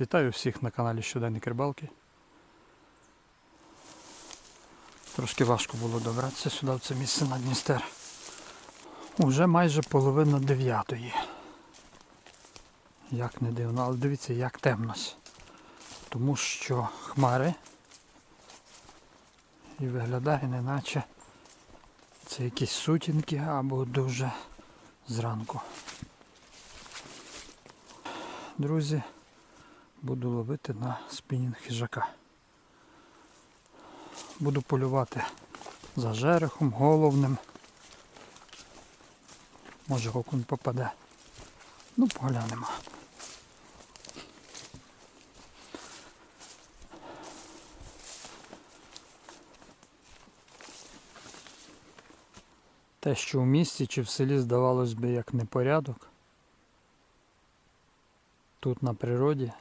Вітаю всіх на каналі Щоденник Рибалки. Трошки важко було добратися сюди, в це місце на Дністер. Уже майже половина дев'ятої. Як не дивно, але дивіться, як темно. Тому що хмари і виглядає неначе це якісь сутінки або дуже зранку. Друзі, буду ловити на спінінг хижака. Буду полювати за жерехом, головним. Може окунь попаде. Ну, поглянемо. Те, що в місті чи в селі здавалось би як непорядок, тут на природі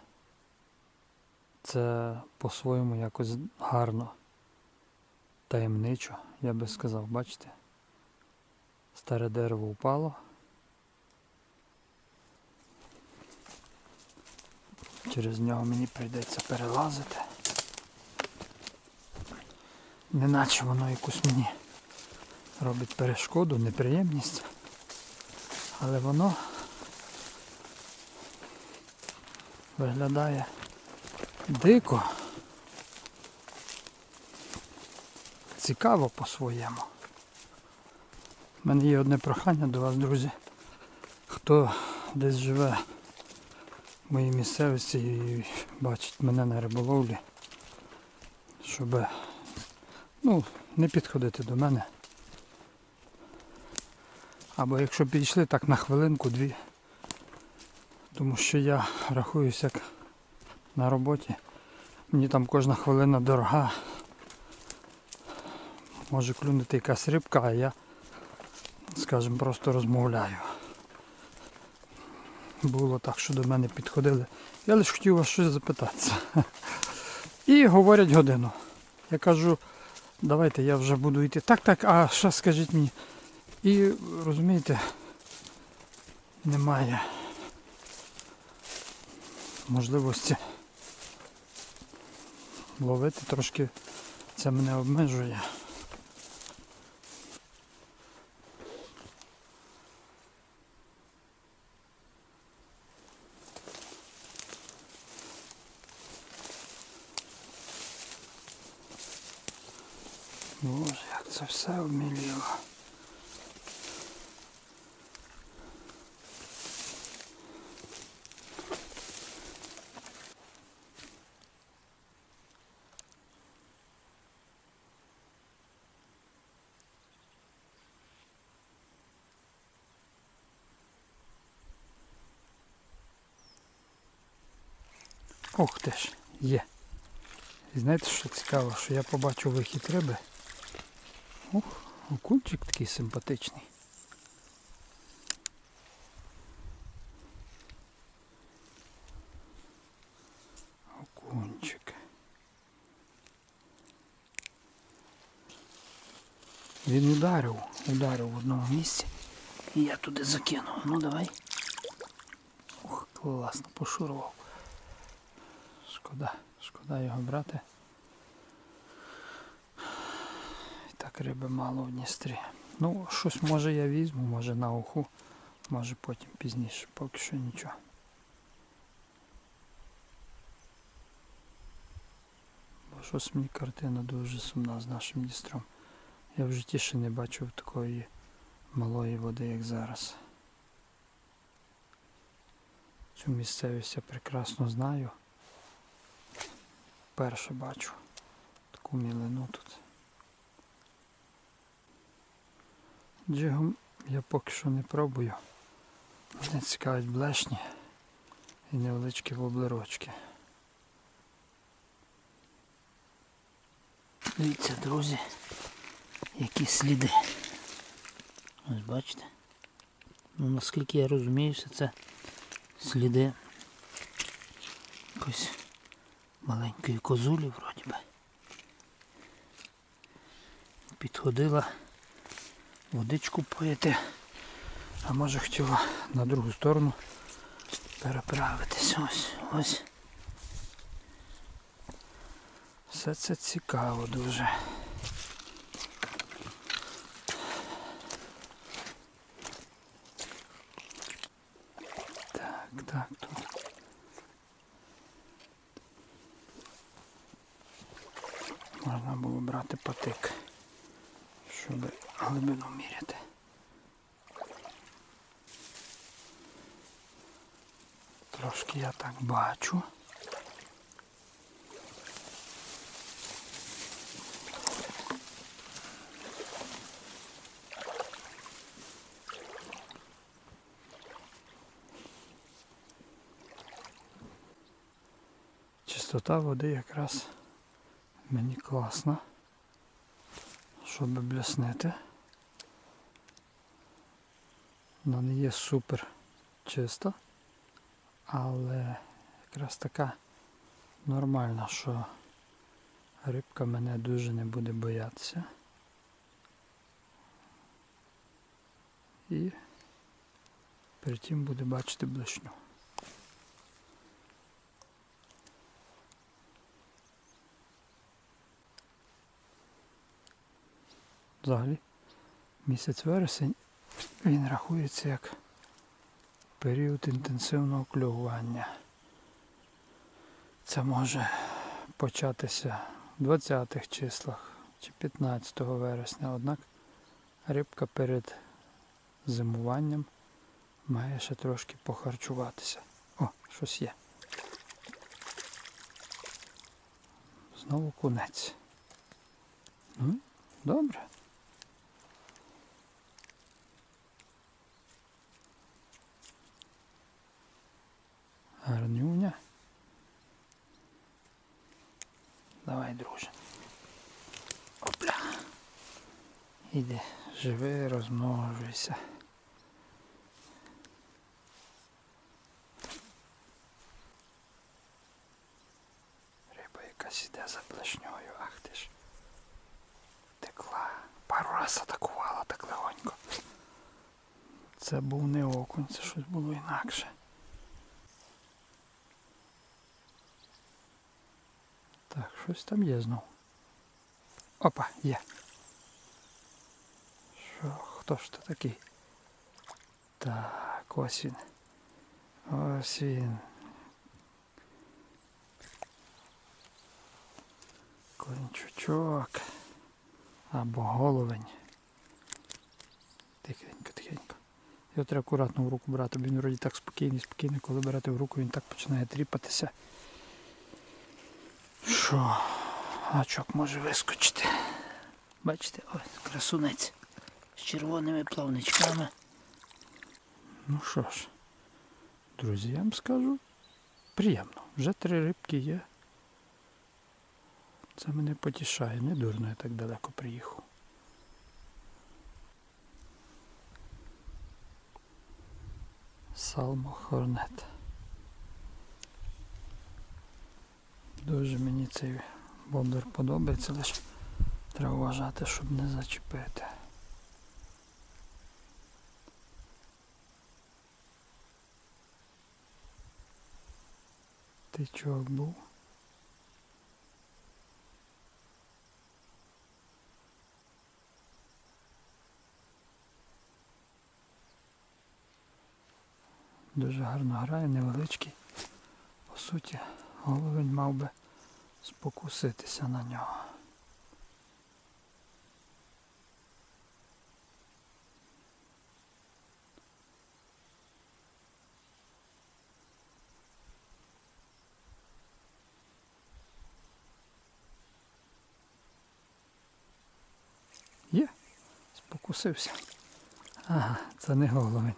це по-своєму якось гарно, таємничо, я би сказав, бачите? Старе дерево впало. Через нього мені прийдеться перелазити. Неначе воно якусь мені робить перешкоду, неприємність. Але воно виглядає дико. Цікаво по-своєму. У мене є одне прохання до вас, друзі. Хто десь живе в моїй місцевості і бачить мене на риболовлі, щоб ну, не підходити до мене. Або якщо підійшли так на хвилинку-дві, тому що я рахуюсь як на роботі. Мені там кожна хвилина дорога. Може клюнути якась рибка, а я, скажімо, просто розмовляю. Було так, що до мене підходили. Я лише хотів вас щось запитатися. І говорять годину. Я кажу, давайте я вже буду йти. Так, так, а що скажіть мені? І розумієте, немає можливості ловити трошки це мене обмежує. Боже, як це все обміліло. Ох ти ж, є. І знаєте, що цікаво, що я побачив вихід риби. Ох, окунчик такий симпатичний. Окунчик. Він ударив, ударив в одному місці. І я туди закинув. Ну давай. Ох, класно, пошурував. Шкода, шкода його брати. І так риби мало в Дністрі. Ну, щось може я візьму, може на уху, може потім пізніше, поки що нічого. Бо щось мені картина дуже сумна з нашим Дністром. Я в житті ще не бачив такої малої води, як зараз. Цю місцевість я прекрасно знаю. Перше бачу таку мілину тут. Джигом я поки що не пробую. Мене цікавить блешні і невеличкі воблерочки. Дивіться, друзі, які сліди. Ось бачите? Ну наскільки я розуміюся, це сліди якось маленької козулі вроді би. Підходила водичку пити, а може хотіла на другу сторону переправитись. Ось, ось. Все це цікаво дуже. Так, так, тут. Можна було брати патик, щоб глибину міряти. Трошки я так бачу. Чистота води якраз мені класна, щоб бляснити. Вона не є супер чиста, але якраз така нормальна, що рибка мене дуже не буде боятися. І при тім буде бачити блишню. Взагалі, місяць вересень він рахується як період інтенсивного клювання. Це може початися в 20-х числах чи 15 вересня, однак рибка перед зимуванням має ще трошки похарчуватися. О, щось є. Знову кунець. Ну, добре. Гарнюня. Давай, друже. Опля. Іди, живи, розмножуйся. Риба якась іде за блешньою, ах ти ж. Текла. Пару раз атакувала так легонько. Це був не окунь, це щось було інакше. Так, щось там є знов. Опа, є. Що, хто ж то такий? Так, ось він. Ось він. Клинчучок. Або головень. Тихенько, тихенько. Його треба акуратно в руку брати, бо він вроді так спокійний, спокійний, коли берете в руку, він так починає тріпатися. Що? Гачок може вискочити. Бачите, ось красунець з червоними плавничками. Ну що ж, друзі, вам скажу, приємно. Вже три рибки є. Це мене потішає, не дурно я так далеко приїхав. Салмо Хорнет. Дуже мені цей бобер подобається, лише треба вважати, щоб не зачепити. Тичок був. Дуже гарно грає, невеличкий. По суті, головень мав би спокуситися на нього. Є, спокусився. Ага, це не головень.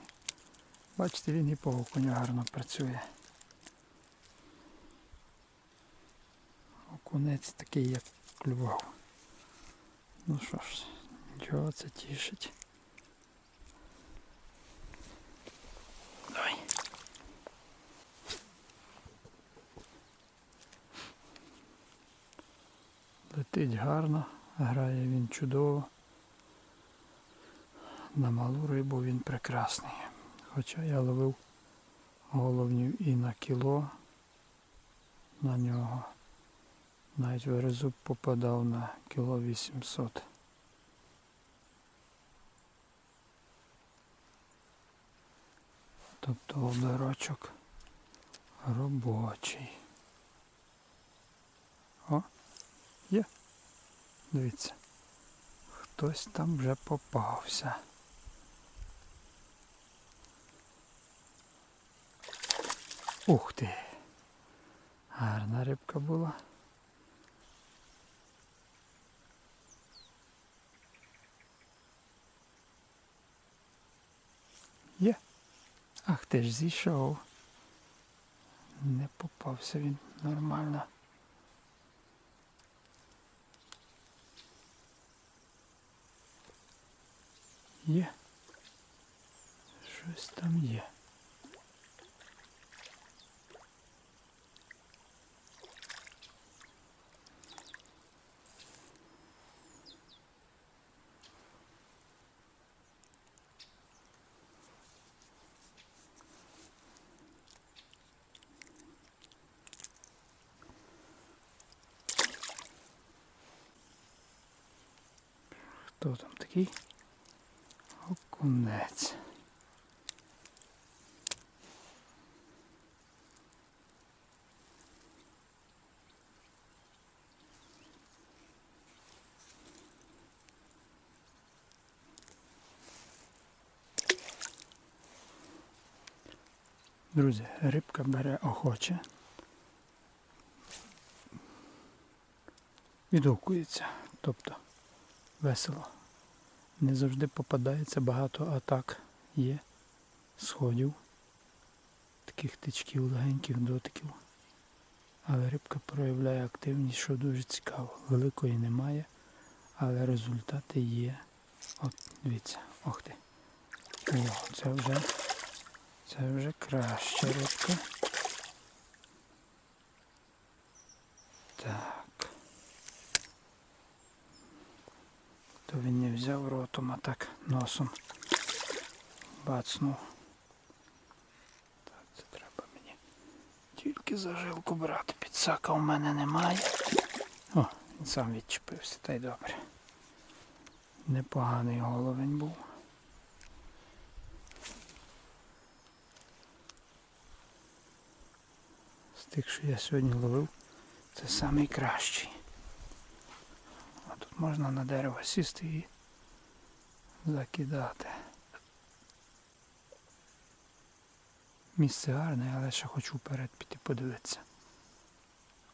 Бачите, він і по окуню гарно працює. Окунець такий, як клював. Ну що ж, нічого це тішить. Давай. Летить гарно, грає він чудово. На малу рибу він прекрасний. Хоча я ловив головнів і на кіло на нього. Навіть верезуб попадав на кіло 800. Тобто оберочок робочий. О, є. Дивіться. Хтось там вже попався. Ух ти! Гарна рибка була. Є. Ах ти ж зійшов. Не попався він нормально. Є. Щось там є. Хто там такий? Окунець. Друзі, рибка бере охоче. Відгукується, тобто весело. Не завжди попадається багато атак є, сходів, таких тичків, легеньких дотиків. Але рибка проявляє активність, що дуже цікаво. Великої немає, але результати є. От, дивіться, ох ти. О, це вже, це вже краща рибка. Так. То він не взяв ротом, а так носом бацнув. Так, це треба мені тільки за жилку брати. Підсака у мене немає. О, він сам відчепився, та й добре. Непоганий головень був. З тих, що я сьогодні ловив, це найкращий. Можна на дерево сісти і закидати. Місце гарне, але ще хочу вперед піти подивитися.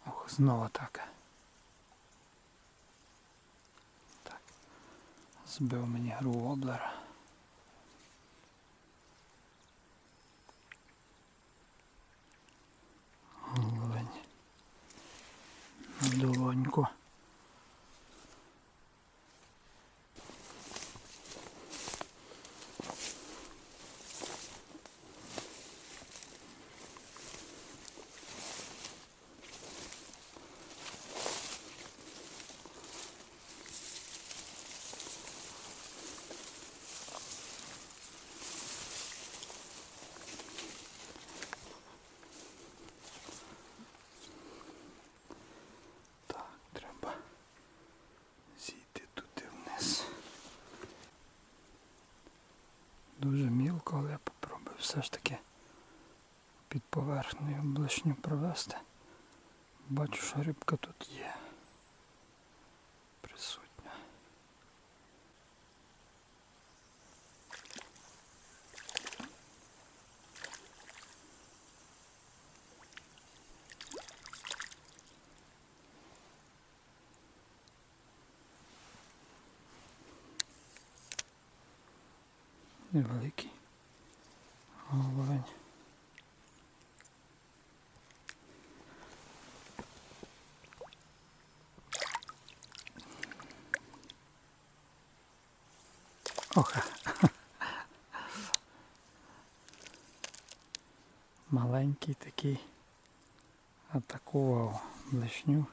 Ох, знову так. Так. Збив мені гру воблера. Головень. На. Так, треба зійти туди вниз. Дуже мілко, але я попробую все ж таки під поверхнею блишню провести. Бачу, що рибка тут є. Присутня. Невеликий головень. Оха. Маленький такий атакував блешню.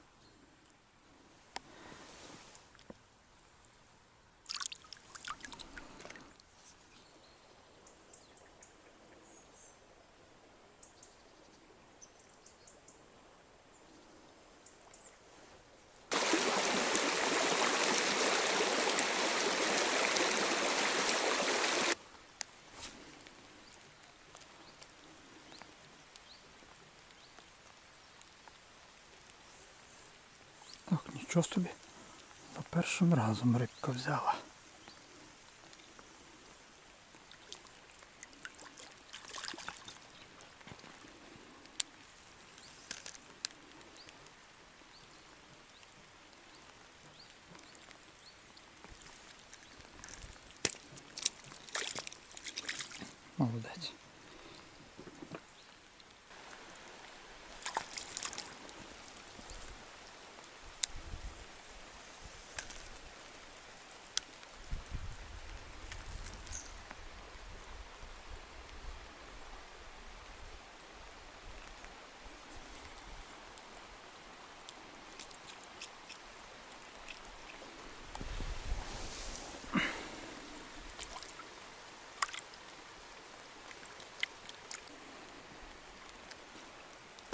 Нічого собі. За першим разом рибка взяла.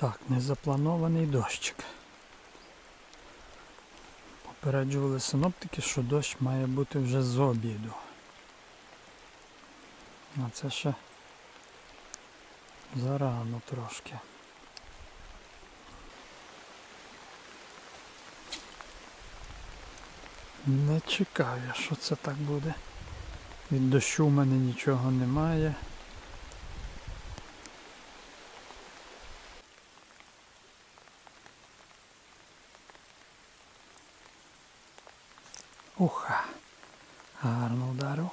Так, незапланований дощик. Попереджували синоптики, що дощ має бути вже з обіду. А це ще зарано трошки. Не чекав я, що це так буде. Від дощу в мене нічого немає. Уха. Гарно вдарив.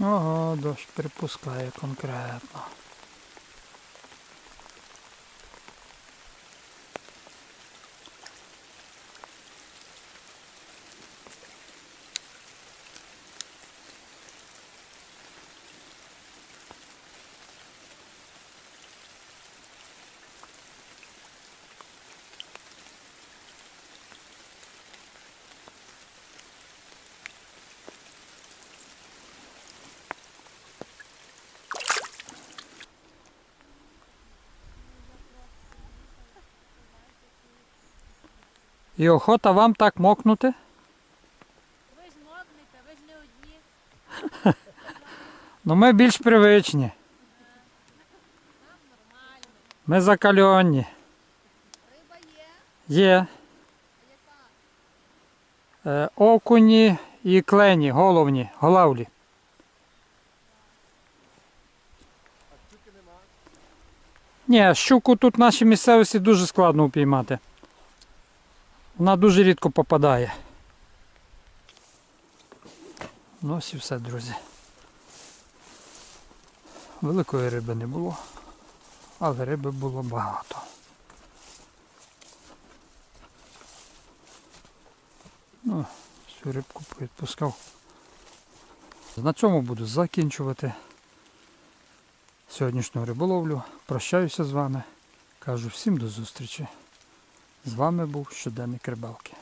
Ого, дощ припускає конкретно. І охота вам так мокнути? Ви ж мокнете, ви ж не одні. Ну ми більш привичні. Нам нормально. Ми закальонні. Риба є, Є е, окуні і клені, головні, голавлі. Ні, щуку тут в нашій місцевості дуже складно упіймати. Вона дуже рідко попадає. Ну ось і все, друзі. Великої риби не було, але риби було багато. Ну, всю рибку відпускав. На цьому буду закінчувати сьогоднішню риболовлю. Прощаюся з вами. Кажу всім до зустрічі. З вами був щоденник рибалки.